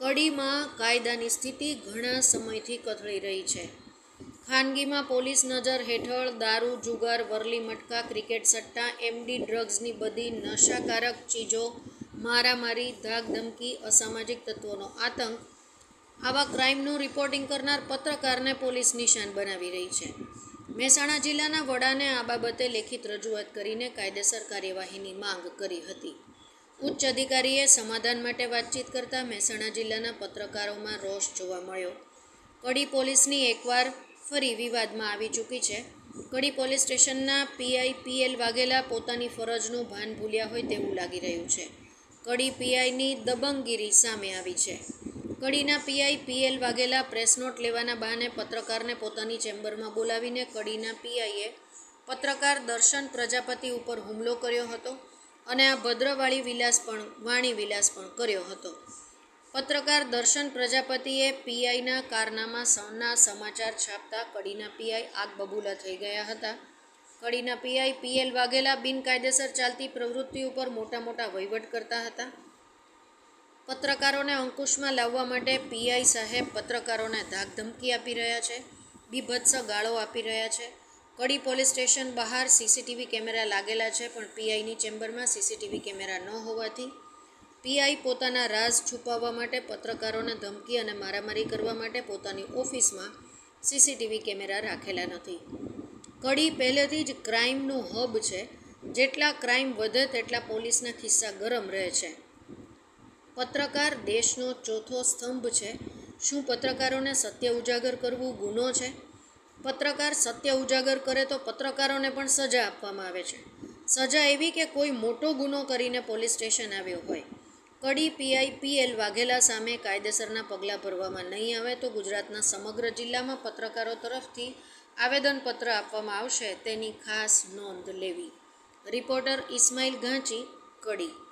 કડીમાં કાયદાની સ્થિતિ ઘણા સમયથી કથળી રહી છે. ખાનગીમાં પોલીસ નજર હેઠળ દારૂ, જુગાર, વરલી મટકા, ક્રિકેટ સટ્ટા, એમડી ડ્રગ્સની બધી નશાકારક ચીજો, મારામારી, ધાકધમકી, અસામાજિક તત્વોનો આતંક, આવા ક્રાઇમનું રિપોર્ટિંગ કરનાર પત્રકારને પોલીસ નિશાન બનાવી રહી છે. મહેસાણા જિલ્લાના વડાને આ બાબતે લેખિત રજૂઆત કરીને કાયદેસર કાર્યવાહીની માંગ કરી હતી. ઉચ્ચ અધિકારીએ સમાધાન માટે વાતચીત કરતા મહેસાણા જિલ્લાના પત્રકારોમાં રોષ જોવા મળ્યો. કડી પોલીસની એકવાર ફરી વિવાદમાં આવી ચૂકી છે. કડી પોલીસ સ્ટેશનના પીઆઈ પીએલ વાઘેલા પોતાની ફરજનું ભાન ભૂલ્યા હોય તેવું લાગી રહ્યું છે. કડી પીઆઈની દબંગગીરી સામે આવી છે. કડીના PI PL Vaghela press note લેવાના બહાને પત્રકારને પોતાની ચેમ્બરમાં બોલાવીને કડીના પીઆઈએ પત્રકાર દર્શન પ્રજાપતિ ઉપર હુમલો કર્યો હતો. અને આ ભદ્રવાળી વિલાસ પણ વાણી વિલાસ પણ કર્યો હતો. પત્રકાર દર્શન પ્રજાપતિએ પીઆઈના કારનામાં સૌના સમાચાર છાપતા કડીના પીઆઈ આગ બબૂલા થઈ ગયા હતા. કડીના પીઆઈ પીએલ વાઘેલા બિનકાયદેસર ચાલતી પ્રવૃત્તિ ઉપર મોટા મોટા વહીવટ કરતા હતા. પત્રકારોને અંકુશમાં લાવવા માટે પીઆઈ સાહેબ પત્રકારોને ધાકધમકી આપી રહ્યા છે, બીભત્સ ગાળો આપી રહ્યા છે કડી પોલીસ સ્ટેશન બહાર સીસીટીવી કેમેરા લાગેલા છે, પણ પીઆઈની ચેમ્બરમાં સીસીટીવી કેમેરા ન હોવાથી. પીઆઈ પોતાના રાઝ છુપાવવા માટે, પત્રકારોને ધમકી અને મારામારી કરવા માટે પોતાની ઓફિસમાં સીસીટીવી કેમેરા રાખેલા નથી. કડી પહેલેથી જ ક્રાઇમનું હબ છે. જેટલા ક્રાઇમ વધે તેટલા પોલીસના ખિસ્સા ગરમ રહે છે. પત્રકાર દેશનો ચોથો સ્તંભ છે. શું પત્રકારોને સત્ય ઉજાગર કરવું ગુનો છે? પત્રકાર સત્ય ઉજાગર કરે તો પત્રકારોને પણ સજા આપવામાં આવે છે. સજા એવી કે કોઈ મોટો ગુનો કરીને પોલીસ સ્ટેશન આવ્યો હોય. કડી પીઆઈ પીએલ વાઘેલા સામે કાયદેસરના પગલાં ભરવામાં નહીં આવે તો ગુજરાતના સમગ્ર જિલ્લામાં પત્રકારો તરફથી આવેદનપત્ર આપવામાં આવશે તેની ખાસ નોંધ લેવી. રિપોર્ટર ઇસ્માઇલ ઘાંચી, કડી.